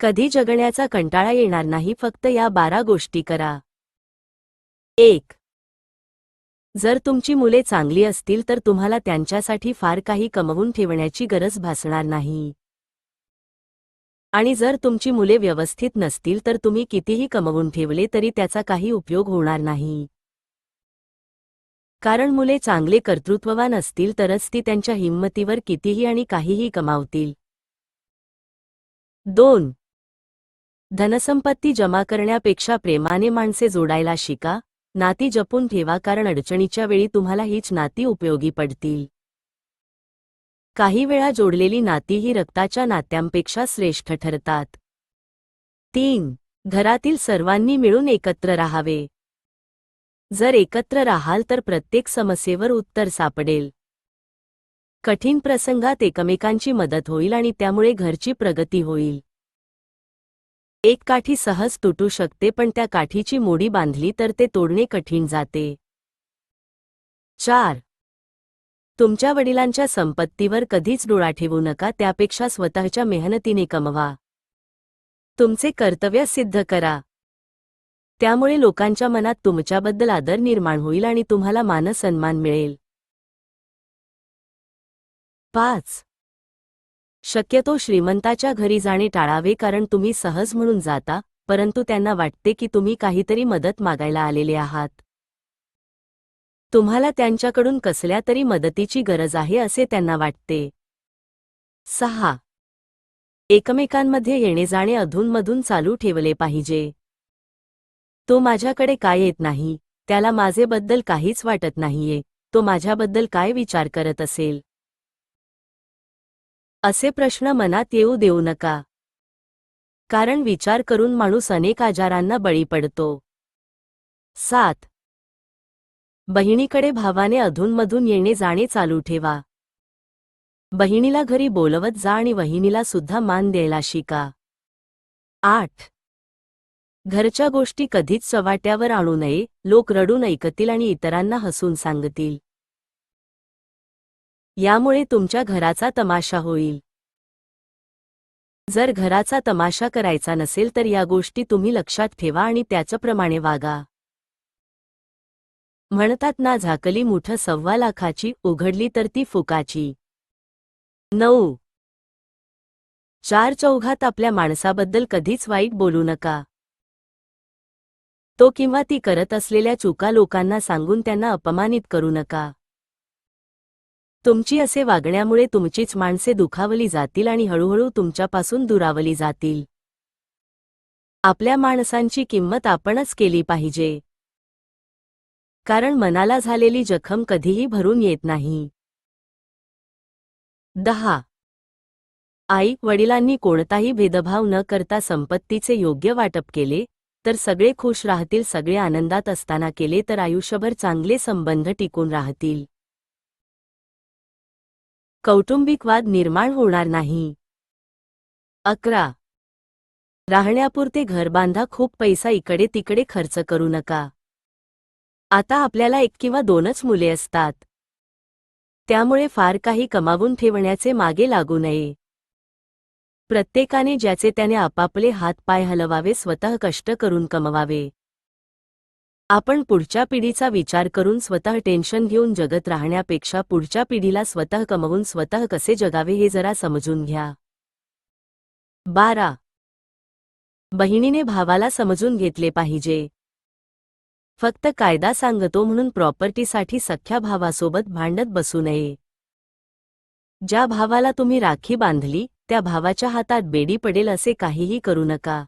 कधी जगण्याचा कंटाळा येणार नाही फक्त या बारा गोष्टी करा. एक. जर तुमची मुले चांगली असतील तर तुम्हाला त्यांच्यासाठी फार काही कमवून ठेवण्याची गरज भासणार नाही. आणि जर तुमची मुले व्यवस्थित नसतील तर तुम्ही कितीही कमवून ठेवले तरी त्याचा काही उपयोग होणार नाही. कारण मुले चांगले कर्तृत्ववान असतील तरच ती त्यांच्या हिंमतीवर कितीही आणि काहीही कमावतील. दोन. धनसंपत्ती जमा करण्यापेक्षा प्रेमाने माणसे जोडायला शिका. नाती जपून ठेवा कारण अडचणीच्या वेळी तुम्हाला हीच नाती उपयोगी पडतील. काही वेळा जोडलेली नाती ही रक्ताच्या नात्यांपेक्षा श्रेष्ठ ठरतात. तीन. घरातील सर्वांनी मिळून एकत्र राहावे. जर एकत्र राहाल तर प्रत्येक समस्येवर उत्तर सापडेल. कठीण प्रसंगात एकमेकांची मदत होईल आणि त्यामुळे घरची प्रगती होईल. एक काठी सहज तुटू शकते पण त्या काठीची मोडी बांधली तर ते तोडणे कठीण जाते. चार. तुमच्या वडिलांच्या संपत्तीवर कधीच डोळा ठेवू नका त्यापेक्षा स्वतःच्या मेहनतीने कमवा. तुमचे कर्तव्य सिद्ध करा. त्यामुळे लोकांच्या मनात तुमच्याबद्दल आदर निर्माण होईल आणि तुम्हाला मानसन्मान मिळेल. पाच. शक्यतो श्रीमंताच्या घरी जाणे टाळावे कारण तुम्ही सहज म्हणून जाता परंतु त्यांना वाटते की तुम्ही काहीतरी मदत मागायला आलेले आहात. तुम्हाला त्यांच्याकडून कसल्या तरी मदतीची गरज आहे असे त्यांना वाटते. सहा. एकमेकांमध्ये येणे जाणे अधूनमधून चालू ठेवले पाहिजे. तो माझ्याकडे काय येत नाही त्याला माझेबद्दल काहीच वाटत नाहीये तो माझ्याबद्दल काय विचार करत असेल? असे प्रश्न मनात येऊ देऊ नका. कारण विचार करून माणूस अनेक आजारांना बळी पडतो. सात. बहिणीकडे भावाने अधूनमधून येणे जाणे चालू ठेवा. बहिणीला घरी बोलवत जा आणि वहिनीला सुद्धा मान द्यायला शिका. आठ. घरच्या गोष्टी कधीच चवाट्यावर आणू नये लोक रडून ऐकतील आणि इतरांना हसून सांगतील. यामुळे तुमच्या घराचा तमाशा होईल. जर घराचा तमाशा करायचा नसेल तर या गोष्टी तुम्ही लक्षात ठेवा आणि त्याच्याप्रमाणे वागा. म्हणतात ना झाकली मुठ सव्वा लाखाची उघडली तर ती फुकाची. नऊ. चार चौघात आपल्या माणसाबद्दल कधीच वाईट बोलू नका. तो किंवा ती करत असलेल्या चुका लोकांना सांगून त्यांना अपमानित करू नका. तुमची असे वागण्यामुळे तुमचीच माणसे दुखावली जातील आणि हळूहळू तुमच्यापासून दुरावली जातील. आपल्या माणसांची किंमत आपणच केली पाहिजे. कारण मनाला झालेली जखम कधीही भरून येत नाही. दहा. आई वडिलांनी कोणताही भेदभाव न करता संपत्तीचे योग्य वाटप केले तर सगळे खुश राहतील सगळे आनंदात असताना केले तर आयुष्यभर चांगले संबंध टिकून राहतील. कौटुंबिक वाद निर्माण होणार नाही. अकरा. राहण्यापुरते घर बांधा खूप पैसा इकडे तिकडे खर्च करू नका. आता आपल्याला एक किंवा दोनच मुले असतात. त्यामुळे फार काही कमावून ठेवण्याचे मागे लागू नये. प्रत्येकाने ज्याचे त्याने आपापले हातपाय हलवावे स्वतः कष्ट करून कमवावे. आपण पुढच्या पिढीचा विचार करून स्वतः टेन्शन घेऊन जगत राहण्यापेक्षा पुढच्या पिढीला स्वतः कमवून स्वतः कसे जगावे हे जरा समजून घ्या. बारा. बहिणीने भावाला समजून घेतले पाहिजे. फक्त कायदा सांगतो म्हणून प्रॉपर्टीसाठी सख्या भावासोबत भांडत बसू नये. ज्या भावाला तुम्ही राखी बांधली त्या भावाच्या हातात बेडी पडेल असे काहीही करू नका.